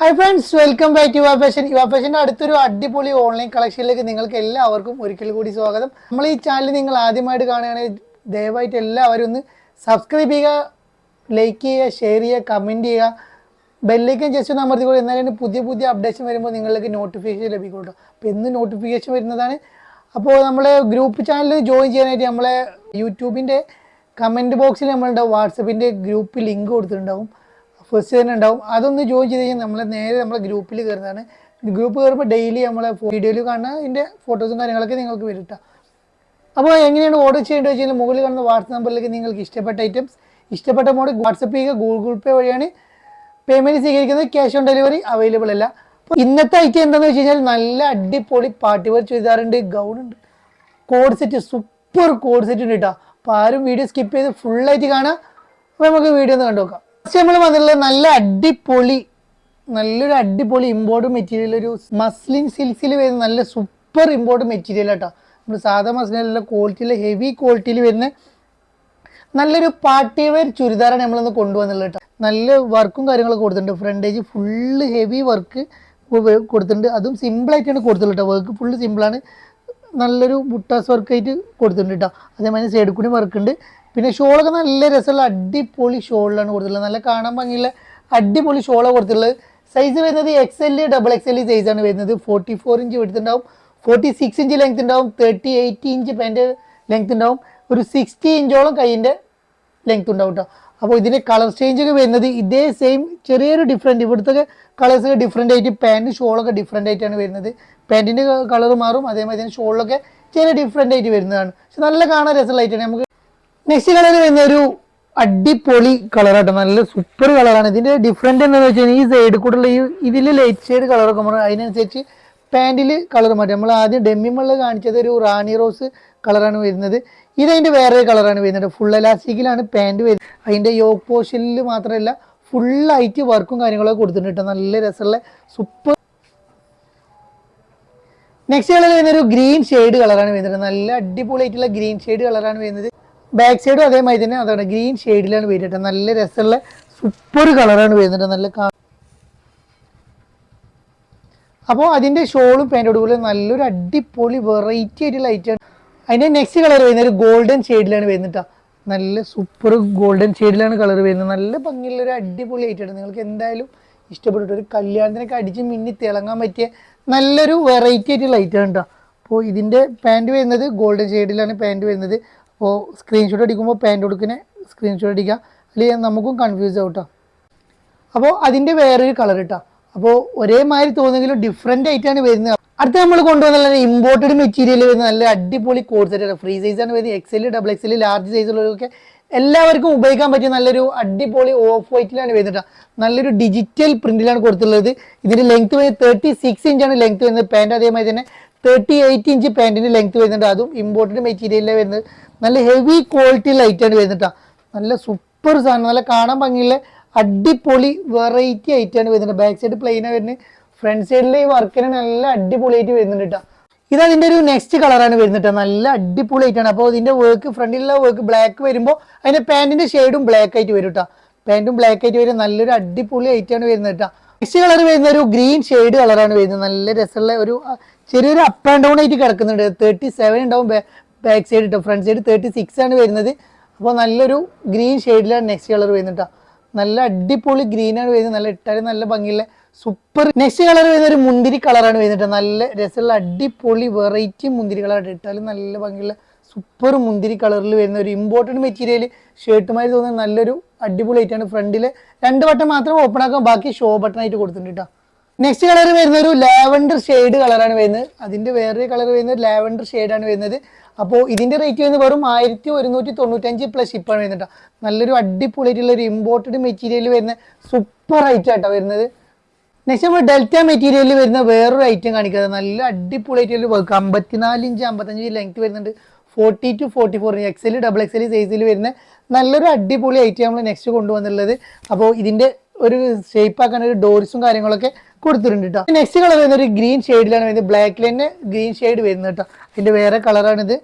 Hi friends welcome back Yuva fashion Yuva ഫാഷന്റെ അടുത്തൊരു അടിപൊളി online കളക്ഷനിലേക്ക് നിങ്ങൾക്ക് എല്ലാവർക്കും ഒരിക്കൽ കൂടി സ്വാഗതം. നമ്മൾ ഈ ചാനൽ നിങ്ങൾ ആദ്യമായിട്ട് കാണുകയാണെങ്കിൽ ദയവായിട്ട് എല്ലാവരും ഒന്ന് സബ്സ്ക്രൈബ് ചെയ്യുക ലൈക്ക് ചെയ്യുക ഷെയർ ചെയ്യുക കമന്റ് ചെയ്യുക. ബെല്ലേക്കൻ ജസ്റ്റ് ഒന്ന് അമർത്തിക്കോളൂ. എന്നാലും പുതിയ പുതിയ അപ്ഡേഷൻ വരുമ്പോൾ നിങ്ങൾക്ക് നോട്ടിഫിക്കേഷൻ ലഭിക്കുള്ളൂ അപ്പോൾ എന്ന് നോട്ടിഫിക്കേഷൻ വരുന്നതാണ്. അപ്പോൾ നമ്മളെ ഗ്രൂപ്പ് ചാനലിൽ ജോയിൻ ചെയ്യാനായിട്ട് നമ്മളെ യൂട്യൂബിന്റെ കമന്റ് ബോക്സിൽ നമ്മളുണ്ടാവും വാട്സപ്പിന്റെ ഗ്രൂപ്പ് ലിങ്ക് കൊടുത്തിട്ടുണ്ടാവും. ഫസ്റ്റ് തന്നെ ഉണ്ടാവും. അതൊന്ന് ജോയിൻ ചെയ്ത് കഴിഞ്ഞാൽ നമ്മൾ നേരെ നമ്മളെ ഗ്രൂപ്പിൽ കയറുന്നതാണ് ഗ്രൂപ്പ് കയറുമ്പോൾ ഡെയിലി നമ്മളെ വീഡിയോയിൽ കാണുന്ന അതിന്റെ ഫോട്ടോസും കാര്യങ്ങളൊക്കെ നിങ്ങൾക്ക് വരും. അപ്പോൾ എങ്ങനെയാണ് ഓർഡർ ചെയ്യേണ്ടത് വെച്ച് കഴിഞ്ഞാൽ മുകളിൽ കാണുന്ന വാട്സപ്പ് നമ്പറിലേക്ക് നിങ്ങൾക്ക് ഇഷ്ടപ്പെട്ട ഐറ്റംസ് ഇഷ്ടപ്പെട്ട മോഡ് വാട്സപ്പ് ചെയ്യുക ഗൂഗിൾ പേ വഴിയാണ് പേയ്മെന്റ് സ്വീകരിക്കുന്നത്. ക്യാഷ് ഓൺ ഡെലിവറി അവൈലബിൾ അല്ല. അപ്പോൾ ഇന്നത്തെ ഐറ്റം എന്താണെന്ന് വെച്ച് കഴിഞ്ഞാൽ നല്ല അടിപൊളി പാർട്ടി വെയർ ചുരിദാറുണ്ട് ഗൗൺ ഉണ്ട്. Code set super code set ഉണ്ട് കേട്ടോ അപ്പോൾ ആരും വീഡിയോ സ്കിപ്പ് ചെയ്ത് ഫുള്ളായിട്ട് കാണാം. അപ്പോൾ നമുക്ക് വീഡിയോ ഒന്ന് കണ്ടു നോക്കാം. ഫസ്റ്റ് നമ്മൾ വന്നിട്ടുള്ളത് നല്ല അടിപൊളി നല്ലൊരു അടിപൊളി ഇമ്പോർട്ട് മെറ്റീരിയൽ ഒരു മസ്ലിൻ സിൽക്സിൽ വരുന്ന നല്ല സൂപ്പർ ഇമ്പോർട്ട് മെറ്റീരിയൽ കേട്ടോ നമ്മൾ സാധാ മസ്ലിനുള്ള ക്വാളിറ്റിയിൽ ഹെവി ക്വാളിറ്റിയിൽ വരുന്ന നല്ലൊരു പാർട്ടി വെയർ ചുരിദാറാണ് നമ്മളിന്ന് കൊണ്ടുവന്നുള്ളത് കേട്ടോ. നല്ല വർക്കും കാര്യങ്ങളൊക്കെ കൊടുത്തിട്ടുണ്ട്. ഫ്രണ്ടേജ് ഫുള്ള് ഹെവി വർക്ക് കൊടുത്തിട്ടുണ്ട്. അതും സിമ്പിളായിട്ടാണ് കൊടുത്തിട്ടുള്ളത് വർക്ക് ഫുള്ള് സിമ്പിളാണ് നല്ലൊരു ബുട്ടാസ് വർക്കായിട്ട് കൊടുത്തിട്ടുണ്ട് കേട്ടോ. അതേമാതിരി സൈഡിൽ കൂടി വർക്ക് ഉണ്ട്. പിന്നെ ഷോളൊക്കെ നല്ല രസമുള്ള അടിപൊളി ഷോളിലാണ് കൊടുത്തിട്ടുള്ളത്. നല്ല കാണാൻ ഭംഗിയുള്ള അടിപൊളി ഷോളാണ് കൊടുത്തിട്ടുള്ളത്. സൈസ് വരുന്നത് X L double X L സൈസാണ് വരുന്നത്. ഫോർട്ടി ഫോർ ഇഞ്ച് എടുത്തിട്ടുണ്ടാവും ഫോർട്ടി സിക്സ് ഇഞ്ച് ലെങ്ത് ഉണ്ടാവും. Thirty eighty inch pant length ഉണ്ടാവും. ഒരു സിക്സ്റ്റി ഇഞ്ചോളം കൈയിന്റെ ലെങ്ത് ഉണ്ടാവും കേട്ടോ അപ്പോൾ ഇതിന്റെ കളർ ചേഞ്ച് ഒക്കെ വരുന്നത് ഇതേ സെയിം ചെറിയൊരു ഡിഫറെന്റ് ഇവിടുത്തെ കളേഴ്സ് ഒക്കെ ഡിഫറെന്റ് ആയിട്ട് പാന്റ് ഷോളൊക്കെ ഡിഫറെന്റ് ആയിട്ടാണ് വരുന്നത്. പാന്റിന്റെ കളർ മാറും അതേമാതിരി തന്നെ ഷോളിലൊക്കെ ചെറിയ ഡിഫറെന്റ് ആയിട്ട് വരുന്നതാണ്. പക്ഷെ നല്ല കാണാൻ രസമുള്ള ഐറ്റമാണ് നമുക്ക് നെക്സ്റ്റ് കളർ വരുന്ന ഒരു അടിപൊളി കളറായിട്ട് നല്ല സൂപ്പർ കളറാണ് ഇതിന്റെ ഡിഫറെന്റ് എന്താണെന്ന് വെച്ചാൽ ഈ സൈഡ് കൂടെ ഈ ഇതിൽ ലൈറ്റ് ഷെയ്ഡ് കളറൊക്കെ മാറും അതിനനുസരിച്ച് പാന്റിൽ കളർ മാറ്റും. നമ്മൾ ആദ്യം ഡെമ്മിമുള്ള കാണിച്ചത് ഒരു റാണി റോസ് കളറാണ് വരുന്നത്. ഇതതിന്റെ വേറെ കളറാണ് വരുന്നത്. ഫുൾ എലാസ്റ്റിക്കിലാണ് പാന്റ് വരുന്നത്. അതിന്റെ യോക്ക് പോഷനിൽ മാത്രമല്ല ഫുൾ ഫുള്ളായിട്ട് വർക്കും കാര്യങ്ങളൊക്കെ കൊടുത്തിട്ടുണ്ട് നല്ല രസമുള്ള സൂപ്പർ നെക്സ്റ്റ് കളർ വരുന്ന ഒരു ഗ്രീൻ ഷെയ്ഡ് കളറാണ് വരുന്നത് നല്ല അടിപൊളി ആയിട്ടുള്ള ഗ്രീൻ ഷെയ്ഡ് കളറാണ് വരുന്നത്. ബാക്ക് സൈഡും അതേമാതിരി തന്നെ. അതാണ് ഗ്രീൻ ഷെയ്ഡിലാണ് വരുന്നത്. നല്ല രസമുള്ള സൂപ്പർ കളറാണ് വരുന്നത്. നല്ല അപ്പോൾ അതിന്റെ ഷോളും പാന്റോട് കൂടെ നല്ലൊരു അടിപൊളി വെറൈറ്റി ആയിട്ടുള്ള ലൈറ്റാണ് അതിന്റെ നെക്സ്റ്റ് കളർ വരുന്നത് ഗോൾഡൻ ഷെയ്ഡിലാണ് വരുന്നിട്ടാ നല്ല സൂപ്പർ ഗോൾഡൻ ഷെയ്ഡിലാണ് കളർ വരുന്നത്. നല്ല ഭംഗിയുള്ള ഒരു അടിപൊളി ആയിട്ടാണ് നിങ്ങൾക്ക് എന്തായാലും ഇഷ്ടപ്പെട്ടിട്ട് ഒരു കല്യാണത്തിനൊക്കെ അടിച്ച് മിന്നി തിളങ്ങാൻ പറ്റിയ നല്ലൊരു വെറൈറ്റി ആയിട്ടുള്ള ലൈറ്റാണ് കേട്ടോ അപ്പോൾ ഇതിന്റെ പാന്റ് വരുന്നത് ഗോൾഡൻ ഷെയ്ഡിലാണ് പാന്റ് വരുന്നത്. അപ്പോൾ സ്ക്രീൻഷോട്ട് അടിക്കുമ്പോൾ പാന്റ് കൊടുക്കുന്ന സ്ക്രീൻഷോട്ട് അടിക്കാം അല്ലെങ്കിൽ നമുക്കും കൺഫ്യൂസ് ആവും കേട്ടോ അപ്പോൾ അതിന്റെ വേറൊരു കളർ ഇട്ടാ. അപ്പോൾ ഒരേമാതിരി തോന്നുമെങ്കിലും ഡിഫറെന്റ് ആയിട്ടാണ് വരുന്നത്. അടുത്ത നമ്മൾ കൊണ്ടുവന്നല്ല ഇമ്പോർട്ടഡ് മെറ്റീരിയൽ വരുന്ന നല്ല അടിപൊളി കോഡ് സെറ്റ് ഫ്രീ സൈസാണ് വരുന്നത്. എക്സൽ ഡബിൾ എക്സൽ ലാർജ് സൈസുള്ളവരൊക്കെ എല്ലാവർക്കും ഉപയോഗിക്കാൻ പറ്റിയ നല്ലൊരു അടിപൊളി ഓഫ് വൈറ്റിലാണ് വരുന്നത് നല്ലൊരു ഡിജിറ്റൽ പ്രിന്റിലാണ് കൊടുത്തിട്ടുള്ളത്. ഇതിന്റെ ലെങ്ത് വരുന്നത് തേർട്ടി സിക്സ് ഇഞ്ചാണ് ലെങ്ത് വരുന്നത്. പാന്റ് അതേമാതിരി തന്നെ തേർട്ടി എയ്റ്റ് ഇഞ്ച് പാന്റിന്റെ ലെങ്ത് വരുന്നുണ്ട്. അതും ഇമ്പോർട്ടഡ് മെറ്റീരിയലിലാണ് വരുന്നത്. നല്ല ഹെവി ക്വാളിറ്റി ലൈറ്റാണ് വരുന്നത് ട്ടോ. നല്ല സൂപ്പർ സാധനം. നല്ല കാണാൻ ഭംഗിയുള്ള അടിപൊളി വെറൈറ്റി ആയിട്ടാണ് വരുന്നത് ബാക്ക് സൈഡ് പ്ലെയിനാണ് വരുന്നത്. ഫ്രണ്ട് സൈഡിലെ ഈ വർക്കിന് നല്ല അടിപൊളിയായിട്ട് വരുന്നുണ്ട് കേട്ടോ ഇത് അതിന്റെ ഒരു നെക്സ്റ്റ് കളറാണ് വരുന്നത് നല്ല നല്ല അടിപൊളിയായിട്ടാണ് അപ്പോൾ ഇതിന്റെ വർക്ക് ഫ്രണ്ടിലുള്ള വർക്ക് ബ്ലാക്ക് വരുമ്പോൾ അതിന്റെ പാന്റിന്റെ ഷെയ്ഡും ബ്ലാക്ക് ആയിട്ട് വരും കേട്ടോ പാന്റും ബ്ലാക്ക് ആയിട്ട് വരും. നല്ലൊരു അടിപൊളി ആയിട്ടാണ് വരുന്നത് കേട്ടോ നെക്സ്റ്റ് കളർ വരുന്ന ഒരു ഗ്രീൻ ഷെയ്ഡ് കളറാണ് വരുന്നത്. നല്ല രസമുള്ള ഒരു ചെറിയൊരു അപ്പ് ആൻഡ് ഡൗൺ ആയിട്ട് കിടക്കുന്നുണ്ട്. തേർട്ടി സെവൻ ഉണ്ടാവും. ബാക്ക് സൈഡ് കേട്ടോ ഫ്രണ്ട് സൈഡ് തേർട്ടി സിക്സ് ആണ് വരുന്നത്. അപ്പോൾ നല്ലൊരു ഗ്രീൻ ഷെയ്ഡിലാണ് നെക്സ്റ്റ് കളർ വരുന്നത് കേട്ടോ നല്ല അടിപൊളി ഗ്രീൻ ആണ് വരുന്നത്. നല്ല ഇട്ടാലും നല്ല ഭംഗിയുള്ള സൂപ്പർ നെക്സ്റ്റ് കളർ വരുന്ന ഒരു മുന്തിരി കളറാണ് വരുന്നത്. നല്ല രസമുള്ള അടിപൊളി വെറൈറ്റി മുന്തിരി കളറാണ് ഇട്ടാലും നല്ല ഭംഗിയുള്ള സൂപ്പർ മുന്തിരി കളറിൽ വരുന്ന ഒരു ഇമ്പോർട്ടന്റ് മെറ്റീരിയൽ ഷർട്ടുമായി തോന്നുന്ന നല്ലൊരു അടിപൊളി ആയിട്ടാണ് ഫ്രണ്ടിൽ രണ്ട് ബട്ടൺ മാത്രം ഓപ്പൺ ആക്കാം. ബാക്കി ഷോ ബട്ടൺ ആയിട്ട് കൊടുത്തിട്ടുണ്ട് കേട്ടോ നെക്സ്റ്റ് കളർ വരുന്ന ഒരു ലാവൻഡർ ഷെയ്ഡ് കളറാണ് വരുന്നത്. അതിന്റെ വേറൊരു കളർ വരുന്നത് ലാവൻഡർ ആണ് വരുന്നത്. അപ്പോൾ ഇതിന്റെ റേറ്റ് വരുന്നത് വെറും ആയിരത്തി ഒരുന്നൂറ്റി തൊണ്ണൂറ്റഞ്ച് പ്ലസ് ഷിപ്പാണ് വരുന്നത്. നല്ലൊരു അടിപൊളിയായിട്ടുള്ള ഒരു ഇമ്പോർട്ടഡ് മെറ്റീരിയൽ വരുന്ന സൂപ്പർ ഐറ്റം ആട്ടോ വരുന്നത്. നെക്സ്റ്റ് നമ്മൾ ഡെൽറ്റ മെറ്റീരിയലിൽ വരുന്ന വേറൊരു ഐറ്റം കാണിക്കുന്നത്. നല്ല അടിപൊളിയായിട്ടുള്ള വർക്ക് അമ്പത്തിനാല് ഇഞ്ച് അമ്പത്തഞ്ച് ലെങ്ത് വരുന്നുണ്ട്. Forty two forty four XL double XL സൈസിൽ വരുന്ന നല്ലൊരു അടിപൊളി ഐറ്റം നമ്മൾ നെക്സ്റ്റ് കൊണ്ടുവന്നുള്ളത് അപ്പോൾ ഇതിന്റെ ഒരു ഷേപ്പ് ആക്കാൻ ഒരു ഡോർസും കാര്യങ്ങളൊക്കെ കൊടുത്തിട്ടുണ്ട് കേട്ടോ നെക്സ്റ്റ് കളർ വരുന്ന ഒരു ഗ്രീൻ ഷെയ്ഡിലാണ് വരുന്നത്. ബ്ലാക്കിൽ തന്നെ ഗ്രീൻ ഷെയ്ഡ് വരുന്നത് കേട്ടോ അതിന്റെ വേറെ കളറാണിത്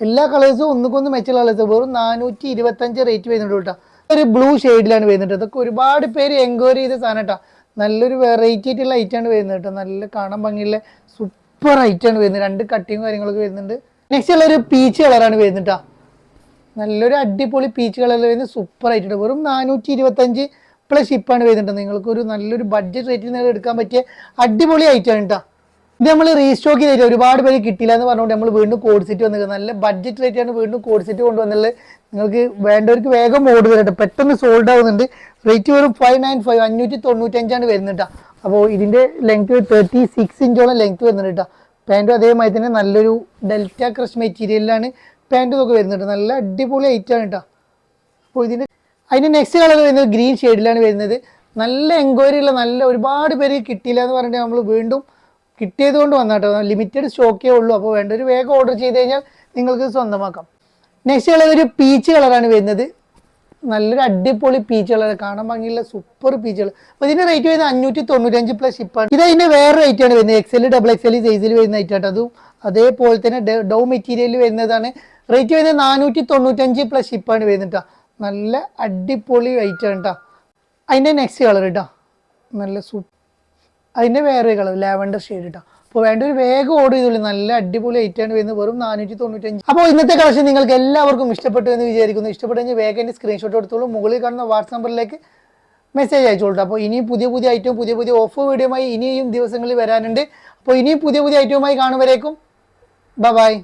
എല്ലാ കളേഴ്സും ഒന്നുകൊന്ന് മെച്ചുള്ള കളേഴ്സ് വെറും നാനൂറ്റി ഇരുപത്തഞ്ച് റേറ്റ് വരുന്നുണ്ട് കേട്ടോ ഒരു ബ്ലൂ ഷെയ്ഡിലാണ് വരുന്നത് അതൊക്കെ ഒരുപാട് പേര് എൻക്വയറി ചെയ്ത സാധനം കേട്ടോ നല്ലൊരു വെറൈറ്റി ആയിട്ടുള്ള ആണ് വരുന്നത് കേട്ടോ നല്ല കാണാൻ ഭംഗിയുള്ള സൂപ്പർ ഐറ്റം ആണ് വരുന്നത്. രണ്ട് കട്ടിങ്ങും കാര്യങ്ങളൊക്കെ വരുന്നുണ്ട്. നെക്സ്റ്റ് ഉള്ള ഒരു പീച്ച് കളറാണ് വരുന്നത് കേട്ടോ നല്ലൊരു അടിപൊളി പീച്ച് കളറിൽ വരുന്ന സൂപ്പർ ആയിട്ടുണ്ട് വെറും നാനൂറ്റി ഇരുപത്തഞ്ച് പ്ലസ് ഷിപ്പാണ് വരുന്നുണ്ട്? നിങ്ങൾക്ക് ഒരു നല്ലൊരു ബഡ്ജറ്റ് റേറ്റിൽ നിങ്ങൾ എടുക്കാൻ പറ്റിയ അടിപൊളി ഐറ്റമാണ് കേട്ടോ ഇത് നമ്മൾ റീസ്റ്റോക്ക് ചെയ്തിട്ട് ഒരുപാട് പേര് കിട്ടില്ല എന്ന് പറഞ്ഞുകൊണ്ട് നമ്മൾ വീണ്ടും കോഡ് സെറ്റ് വന്നത് നല്ല ബഡ്ജറ്റ് റേറ്റ് ആണ് വീണ്ടും കോഡ് സെറ്റ് കൊണ്ടുവന്നുള്ളത് നിങ്ങൾക്ക് വേണ്ടവർക്ക് വേഗം ഓർഡർ തരട്ടെ. പെട്ടെന്ന് സോൾഡ് ആവുന്നുണ്ട്. റേറ്റ് വെറും ഫൈവ് നയൻ ഫൈവ് അഞ്ഞൂറ്റി തൊണ്ണൂറ്റഞ്ചാണ് വരുന്നത് കേട്ടോ അപ്പോൾ ഇതിന്റെ ലെങ്ത് തേർട്ടി സിക്സ് ഇഞ്ചോളം ലെങ്ത് വരുന്നുണ്ട് കേട്ടോ പാന്റും അതേമാതിരി തന്നെ നല്ലൊരു ഡെൽറ്റ ക്രഷ് മെറ്റീരിയലിലാണ് പാന്റും ഒക്കെ വരുന്നുണ്ട് നല്ല അടിപൊളി ഐറ്റാണ് കേട്ടോ അപ്പോൾ ഇതിന്റെ അതിന്റെ നെക്സ്റ്റ് കളർ വരുന്നത് ഗ്രീൻ ഷെയ്ഡിലാണ് വരുന്നത്. നല്ല എൻക്വയറി ഉള്ള നല്ല ഒരുപാട് പേര് കിട്ടിയില്ല എന്ന് പറഞ്ഞിട്ട് നമ്മൾ വീണ്ടും കിട്ടിയത് കൊണ്ട് വന്നാട്ടോ ലിമിറ്റഡ് സ്റ്റോക്കേ ഉള്ളൂ. അപ്പോൾ വേണ്ട ഒരു വേഗം ഓർഡർ ചെയ്ത് കഴിഞ്ഞാൽ നിങ്ങൾക്ക് സ്വന്തമാക്കാം. നെക്സ്റ്റ് കളർ ഒരു പീച്ച് കളറാണ് വരുന്നത്. നല്ലൊരു അടിപൊളി പീച്ച് കളർ കാണാൻ ഭംഗിയുള്ള സൂപ്പർ പീച്ച് കളർ അപ്പോൾ ഇതിന്റെ റേറ്റ് വരുന്നത് അഞ്ഞൂറ്റി തൊണ്ണൂറ്റഞ്ച് പ്ലസ് ഷിപ്പാണ് ഇത് അതിന്റെ വേറെ റേറ്റ് ആണ് വരുന്നത്. എക്സൽ ഡബിൾ എക്സൽ സൈസിൽ വരുന്ന ഐറ്റം ആട്ടോ അതും അതേപോലെ തന്നെ ഡ- മെറ്റീരിയലിൽ വരുന്നതാണ്. റേറ്റ് വരുന്നത് നാനൂറ്റി തൊണ്ണൂറ്റഞ്ച് പ്ലസ് ഷിപ്പാണ് വരുന്നത് നല്ല അടിപൊളി വൈറ്റ് ആണ് കേട്ടോ അതിന്റെ നെക്സ്റ്റ് കളർ കേട്ടോ നല്ല സൂപ്പ് അതിന്റെ വേറെ കളർ ലാവൻഡർ ഷെയ്ഡ് കേട്ടോ അപ്പോൾ വേണ്ട ഒരു വേഗം ഓർഡർ ചെയ്തോളൂ. നല്ല അടിപൊളി ഐറ്റാണ് വരുന്നത്. വെറും നാനൂറ്റി തൊണ്ണൂറ്റഞ്ച് അപ്പോൾ ഇന്നത്തെ കളക്ഷൻ നിങ്ങൾക്ക് എല്ലാവർക്കും ഇഷ്ടപ്പെട്ടു എന്ന് വിചാരിക്കുന്നു. ഇഷ്ടപ്പെട്ടെങ്കിൽ വേഗം എന്റെ സ്ക്രീൻഷോട്ട് എടുത്തോളൂ. മുകളിൽ കാണുന്ന വാട്സ് നമ്പറിലേക്ക് മെസ്സേജ് അയച്ചോളൂ അപ്പോൾ ഇനിയും പുതിയ പുതിയ ഐറ്റവും പുതിയ പുതിയ ഓഫർ വീഡിയോമായി ഇനിയും ദിവസങ്ങളിൽ വരാനുണ്ട്. അപ്പോൾ ഇനിയും പുതിയ പുതിയ ഐറ്റവുമായി കാണുമ്പോഴേക്കും ബൈ